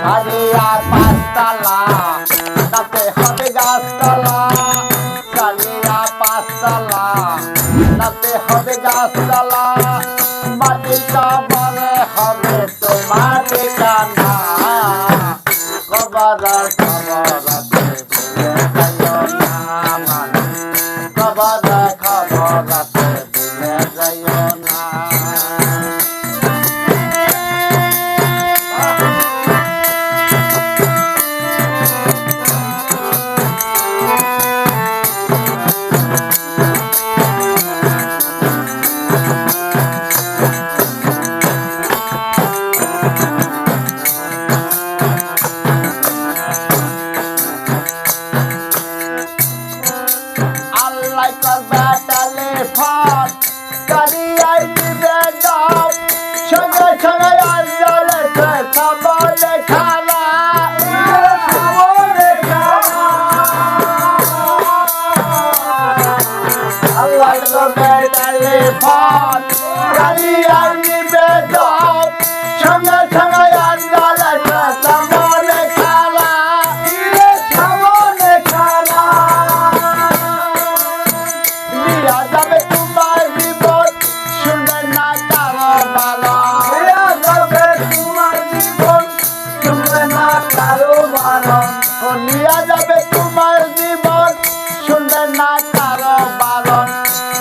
সারিয়া পাঁচতলা, তাতে হবে গাছতলা। সারিয়া পাঁচতলা, তাতে হবে গাছতলা। বাটিটা বলে হবে তোমার ঠিকানা। কবার বলিয়া যাবে তোমার জীবন। শুনবে না কারও বারণ।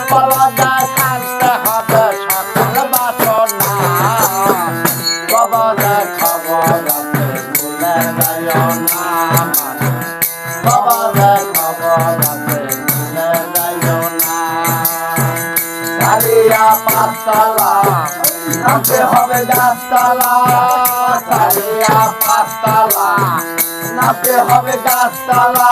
পরদা কাটতে হবে সকল বাসনা কবদা খবর আছে ভুলে যায় না। কবদা খবর আছে ভুলে যায় না। কালিয়া পাতলা নামতে হবে গাছতলা। কালিয়া পাতলা হাতে হবে গাছতলা।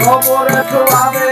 খবরে তো আমি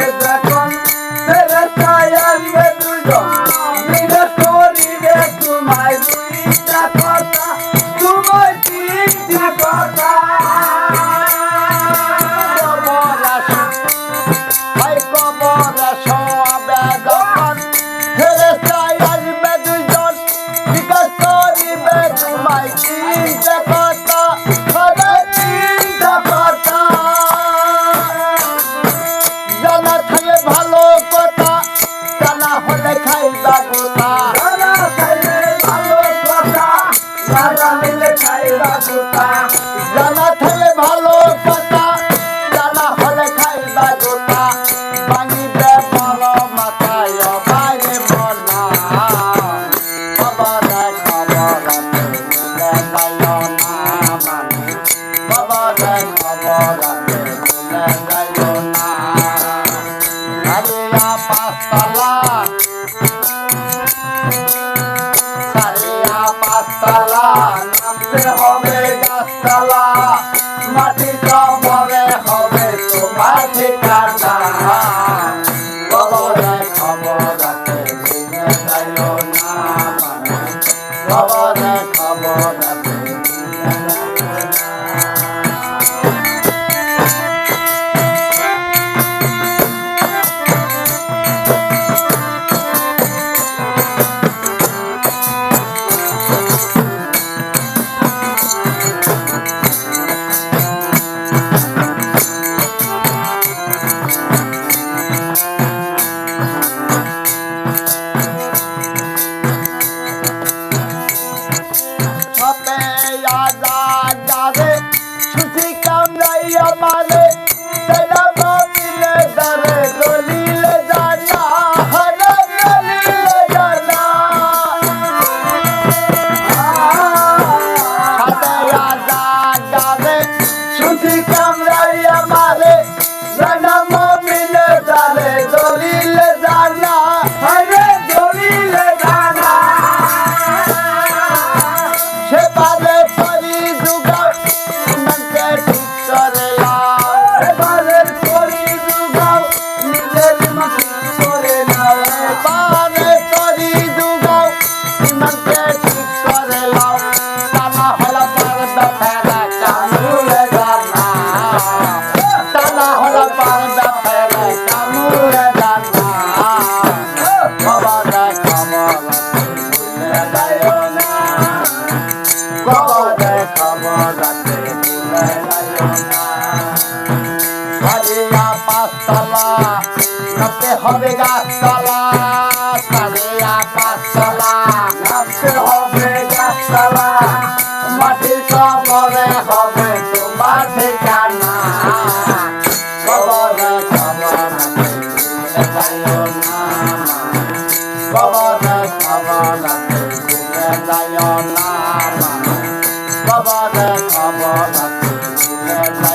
হবে গাছতলা সারে আকাশতলা নাচতে হবে গাছতলা মাটি কবরে হবে তোমার ঠিকানা। কবরে কবরে কবরে কবরে কবরে কবরে